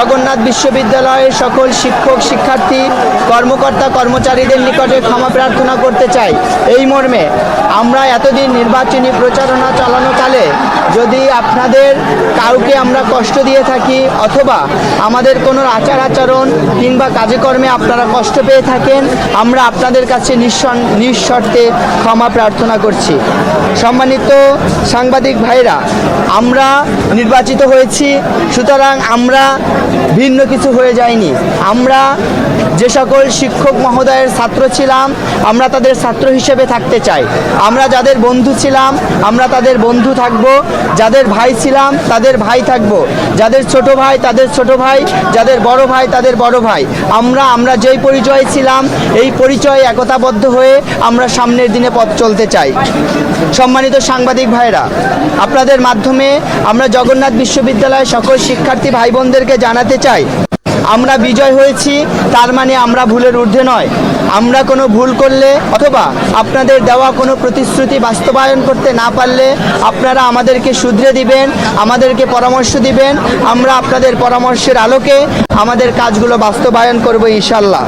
জগন্নাথ বিশ্ববিদ্যালয়ের সকল শিক্ষক শিক্ষার্থী কর্মকর্তা কর্মচারীদের নিকটে ক্ষমা প্রার্থনা করতে চাই। এই মর্মে আমরা এতদিন নির্বাচনী প্রচারণা চালানোকালে যদি আপনাদের কাউকে আমরা কষ্ট দিয়ে থাকি অথবা আমাদের কোনো আচার আচরণ কিংবা কাজে কর্মে আপনারা কষ্ট পেয়ে থাকেন, আমরা আপনাদের কাছে নিঃশর্তে ক্ষমা প্রার্থনা করছি। সম্মানিত সাংবাদিক ভাইরা, আমরা নির্বাচিত হয়েছি, সুতরাং আমরা ভিন্ন কিছু হয়ে যায়নি আমরা যে সকল শিক্ষক মহোদয়ের ছাত্র ছিলাম, আমরা তাদের ছাত্র হিসেবে থাকতে চাই। আমরা যাদের বন্ধু ছিলাম, আমরা তাদের বন্ধু থাকব। যাদের ভাই ছিলাম, তাদের ভাই থাকব। যাদের ছোট ভাই, তাদের ছোট ভাই। যাদের বড় ভাই, তাদের বড় ভাই। আমরা আমরা যেই পরিচয় ছিলাম, এই পরিচয় একতাবদ্ধ হয়ে আমরা সামনের দিনে পথ চলতে চাই। সম্মানিত সাংবাদিক ভাইরা আপনাদের মাধ্যমে আমরা জগন্নাথ বিশ্ববিদ্যালয়ের সকল শিক্ষার্থী ভাই বোনদেরকে জানাতে চাই আমরা বিজয় হয়েছি, তার মানে আমরা ভুলের ঊর্ধ্বে নয়। আমরা কোনো ভুল করলে অথবা আপনাদের দেওয়া কোনো প্রতিশ্রুতি বাস্তবায়ন করতে না পারলে আপনারা আমাদেরকে শুধরে দিবেন, আমাদেরকে পরামর্শ দিবেন, আমরা আপনাদের পরামর্শের আলোকে আমাদের কাজগুলো বাস্তবায়ন করব ইনশাল্লাহ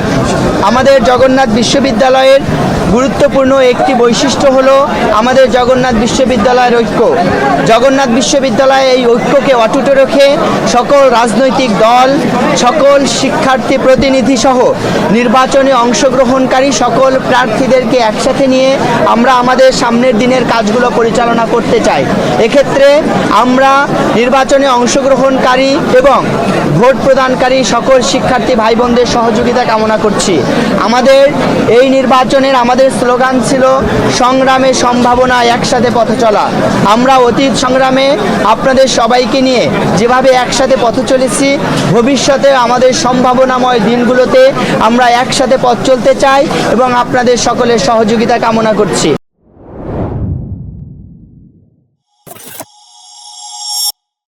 আমাদের জগন্নাথ বিশ্ববিদ্যালয়ের গুরুত্বপূর্ণ একটি বৈশিষ্ট্য হলো আমাদের জগন্নাথ বিশ্ববিদ্যালয়ের ঐক্য। জগন্নাথ বিশ্ববিদ্যালয়ে এই ঐক্যকে অটুট রেখে সকল রাজনৈতিক দল সকল শিক্ষার্থী প্রতিনিধি সহ নির্বাচনে অংশগ্রহণকারী সকল প্রার্থীদেরকে একসাথে নিয়ে আমরা আমাদের সামনের দিনের কাজগুলো পরিচালনা করতে চাই। এক্ষেত্রে আমরা নির্বাচনে অংশগ্রহণকারী এবং ভোট প্রদানকারী সকল শিক্ষার্থী ভাই বোনদের সহযোগিতা কামনা করছি। আমাদের এই নির্বাচনের আমাদের স্লোগান ছিল, সংগ্রামে সম্ভাবনা একসাথে পথ চলা। আমরা অতীত সংগ্রামে আপনাদের সবাইকে নিয়ে যেভাবে একসাথে পথ চলেছি, ভবিষ্যতে আমাদের সম্ভাবনাময় দিনগুলোতে আমরা একসাথে পথ চলতে চাই এবং আপনাদের সকলের সহযোগিতা কামনা করছি।